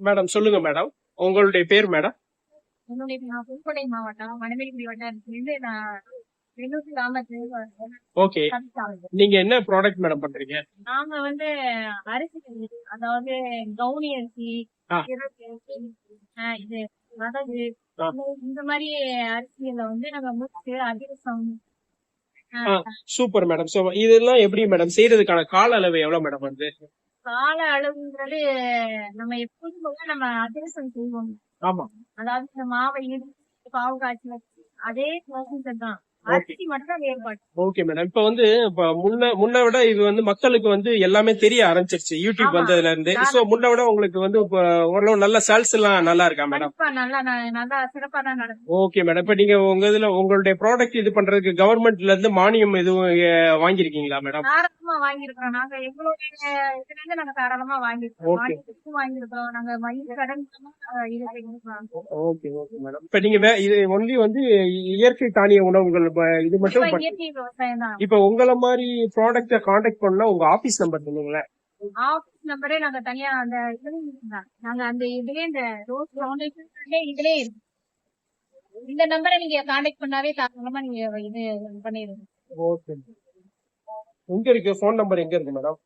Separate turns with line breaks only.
Madam சொல்லுங்க madam. உங்களுடைய பேர் மேடம்?
என்னுடைய நான் புதுக்கோட்டை மாவட்டம் மணமேல்குடி வட்டாரத்திலிருந்து நான் வெள்ளூர் கிராமத்துல
ஓகே. நீங்க என்ன ப்ராடக்ட் மேடம் பண்றீங்க?
நாங்க வந்து அரிசி அதாவது கவுனி அரிசி இது
ஆ.
இந்த மாதிரி அரிசியில வந்து நாங்க முறுக்கு அதிரசம்.
Super madam. சோ இதெல்லாம் எப்படி மேடம்? செய்யறதுக்கான கால அளவு எவ்வளவு மேடம் வந்து?
கால அளவுங்கிறது நம்ம எப்போதும் போல நம்ம அதிரசம் செய்வோம்.
ஆமா.
அதாவது இந்த மாவை இடிச்சு பாவு காய்ச்சி வச்சு அதே ப்ராசஸ் தான்.
ஓகே. மேடம் இப்ப வந்து முன்ன முன்ன விட இது வந்து மக்களுக்கு வந்து எல்லாமே தெரிய ஆரம்பிச்சிருச்சு. யூடியூப். வந்ததுல இருந்து. சோ முன்ன விட உங்களுக்கு வந்து ஓரளவு நல்ல சேல்ஸ் எல்லாம் நல்லா இருக்கா மேடம் ஓகே மேடம் இப்ப நீங்க உங்க இதுல உங்களுடைய ப்ராடக்ட் இது பண்றதுக்கு கவர்மெண்ட்ல இருந்து மானியம் எதுவும் அஹ், வாங்கியிருக்கீங்களா மேடம்
தாராளமா வாங்கியிருக்கிறோம். நாங்க எங்களுடைய இதுல இருந்து நாங்க தாராளமா வாங்கியிருக்கோம்
Okay.
மானியத்துக்கும் வாங்கியிருக்கோம் நாங்க மயில் கடன் இது
ஓகே ஓகே மேடம் இப்ப நீங்க இது ஒன்லி வந்து இயற்கை தானிய உணவுகள் இது மட்டும்
இயற்கை விவசாயம் தான்.
இப்ப உங்கள மாதிரி ப்ராடக்ட காண்டாக்ட் பண்ணா உங்க ஆபீஸ் நம்பர் சொல்லுங்களேன்.
ஆபீஸ் நம்பரே நாங்க தனியா அந்த இருக்குதான். நாங்க அந்த இதுலயே இந்த ரோஸ் ஃபவுண்டேஷன் இருக்கு. இந்த நம்பரை நீங்க கான்டாக்ட் பண்ணாவே தாராளமா நீங்க இது பண்ணிடுங்க.
ஓகே எங்க இருக்கு? ஃபோன் நம்பர் எங்க இருக்கு மேடம்